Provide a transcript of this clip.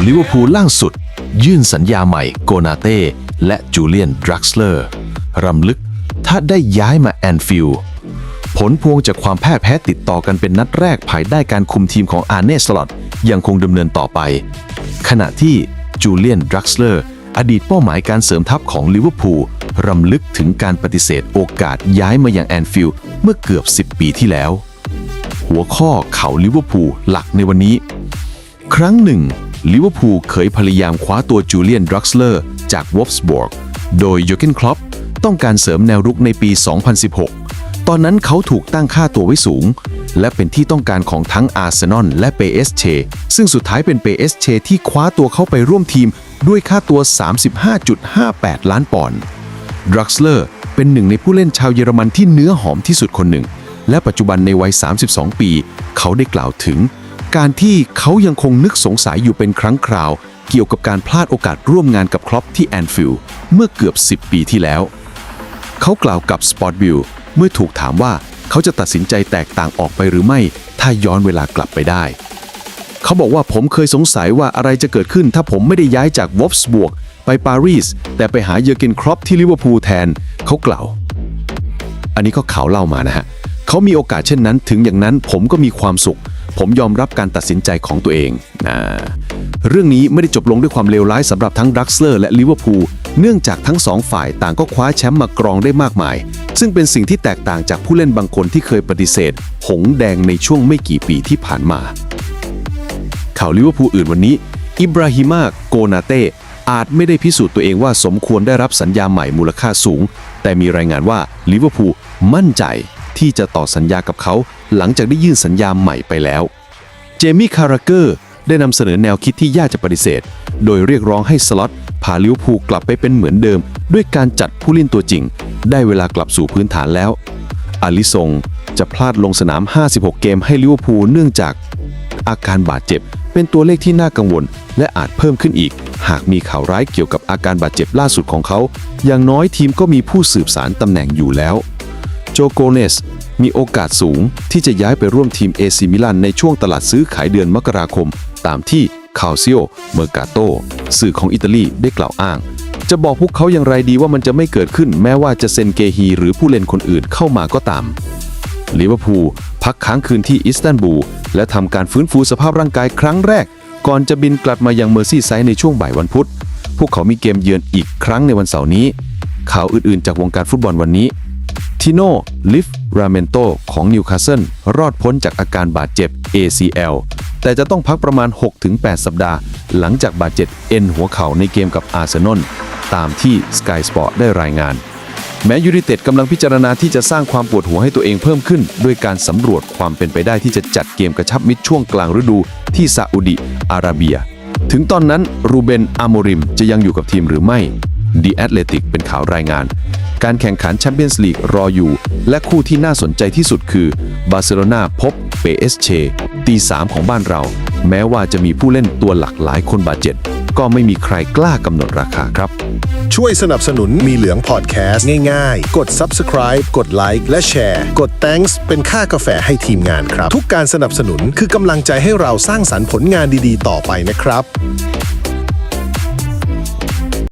วลิเวอร์พูลล่าสุด ยื่นสัญญาใหม่โกนาเต้และจูเลียนดรักสเลอร์รำลึกถ้าได้ย้ายมาแอนฟิลด์ผลพวงจากความแพ้แพ้ติดต่อกันเป็นนัดแรกภายใต้การคุมทีมของอาร์เน่สลอตยังคงดำเนินต่อไป ขณะที่จูเลียนดรักสเลอร์อดีตเป้าหมายการเสริมทัพของลิเวอร์พูลรำลึกถึงการปฏิเสธโอกาสย้ายมาอยังแอนฟิลด์เมื่อเกือบ 10 ปีที่แล้ว หัวข้อเขาลิเวอร์พูลหลักในวันนี้ ครั้งหนึ่ง ลิเวอร์พูลเคยพยายามคว้าตัวจูเลียนดรักสเลอร์จากวอฟส์บอร์กโดยโยเกนคลอปต้องการเสริมแนวรุกในปี 2016 ตอนนั้นเขาถูกตั้งค่าตัวไว้สูง และเป็นที่ต้องการของทั้งอาร์เซนอลและเปเอสเชซึ่งสุดท้ายเป็นเปเอสเชที่คว้าตัวเข้าไปร่วมทีมด้วยค่าตัว 35.58 ล้านปอนด์ดรักสเลอร์เป็นหนึ่งในผู้เล่นชาวเยอรมันที่เนื้อหอมที่สุดคนหนึ่ง และปัจจุบันในวัย 32 ปี เขาได้กล่าวถึง การที่เขายังคงนึกสงสัยอยู่เป็นครั้งคราว เกี่ยวกับการพลาดโอกาสร่วมงานกับครอปที่แอนฟิลด์เมื่อเกือบ 10 ปีที่แล้ว เขากล่าวกับ Sport View เมื่อถูกถามว่าเขาจะตัดสินใจแตกต่างออกไปหรือไม่ ถ้าย้อนเวลากลับไปได้ เขาบอกว่าผมเคยสงสัยว่าอะไรจะเกิดขึ้น ถ้าผมไม่ได้ย้ายจากวอฟส์บวกไปปารีสแต่ไปหาเยอร์เกนครอปที่ลิเวอร์พูลแทน เขากล่าว อันนี้ก็ข่าเล่ามานะฮะเขามีโอกาสเช่นนั้น ถึงอย่างนั้นผมก็มีความสุข ผมยอมรับการตัดสินใจของตัวเองนะเรื่องนี้ไม่ได้จบลงด้วยความเลวร้ายสำหรับทั้งดักเลอร์และลิเวอร์พูลเนื่องจากทั้งสองฝ่ายต่างก็คว้าแชมป์มากรองได้มากมาย ซึ่งเป็นสิ่งที่แตกต่างจากผู้เล่นบางคนที่เคยปฏิเสธ หงแดงในช่วงไม่กี่ปีที่ผ่านมา ข่าวลิเวอร์พูลอื่นวันนี้ อิบราฮิมาโกนาเต้อาจไม่ได้พิสูจน์ตัวเองว่าสมควรได้รับสัญญาใหม่มูลค่าสูง แต่มีรายงานว่าลิเวอร์พูลมั่นใจ ที่จะต่อสัญญากับเขาหลังจากได้ยื่นสัญญาใหม่ไปแล้ว เจมี่คาราเกอร์ได้นำเสนอแนวคิดที่ยากจะปฏิเสธ โดยเรียกร้องให้สล็อตพาลิวพูกลับไปเป็นเหมือนเดิม ด้วยการจัดผู้เล่นตัวจริง ได้เวลากลับสู่พื้นฐานแล้วอาลิซงจะพลาดลงสนาม 56 เกมให้ลิเวอร์พูลเนื่องจาก อาการบาดเจ็บ เป็นตัวเลขที่น่ากังวล และอาจเพิ่มขึ้นอีก หากมีข่าวร้ายเกี่ยวกับอาการบาดเจ็บล่าสุดของเขา อย่างน้อยทีมก็มีผู้สืบสารตำแหน่งอยู่แล้ว โจโกเนส มีโอกาสสูงที่จะย้ายไปร่วมทีมเอซิมิลันในช่วงตลาดซื้อขายเดือนมกราคม ตามที่คาซิโอเมอร์กาโตสื่อของอิตาลีได้กล่าวอ้าง จะบอกพวกเขาอย่างไรดีว่ามันจะไม่เกิดขึ้นแม้ว่าจะเซนเกฮีหรือผู้เล่นคนอื่นเข้ามาก็ตามลิเวอร์พูลพักค้างคืนที่อิสตันบูลและทำการฟื้นฟูสภาพร่างกายครั้งแรก ก่อนจะบินกลับมายังเมอร์ซี่ไซด์ในช่วงบ่ายวันพุธ พวกเขามีเกมเยือนอีกครั้งในวันเสาร์นี้ ข่าวอื่นๆ จากวงการฟุตบอลวันนี้ ทิโนลิฟราเมนโตของนิวคาสเซิลรอดพ้นจากอาการบาดเจ็บ ACL แต่จะต้องพักประมาณ 6-8 สัปดาห์ หลังจากบาดเจ็บเอ็นหัวเข่าในเกมกับอาร์เซนอลตามที่ Sky Sport ได้รายงาน แม้ยู i นเต็ดกำลังพิจารณาที่จะสร้างความปวดหัวให้ตัวเองเพิ่มขึ้น ด้วยการสำรวจความเป็นไปได้ที่จะจัดเกมกระชับมิตรช่วงกลางฤดูที่ซาอุดิอาระเบีย ถึงตอนนั้นรูเบนอาโมริมจะยังอยู่กับทีมหรือไม่ดีแอตเลติกเป็นข่าวรายงาน การแข่งขันแชมเปี้ยนส์ลีกรออยู่ และคู่ที่น่าสนใจที่สุดคือบาร์เซโลนาพบเปเอสเชตีสามของบ้านเรา แม้ว่าจะมีผู้เล่นตัวหลักหลายคนบาดเจ็บก็ไม่มีใครกล้ากำหนดราคาครับ ช่วยสนับสนุนมีเหลืองพอดแคสต์ง่ายๆ กด subscribe กดไลค์และแชร์กด thanks เป็นค่ากาแฟให้ทีมงานครับ ทุกการสนับสนุนคือกำลังใจให้เราสร้างสรรค์ผลงานดีๆ ต่อไปนะครับ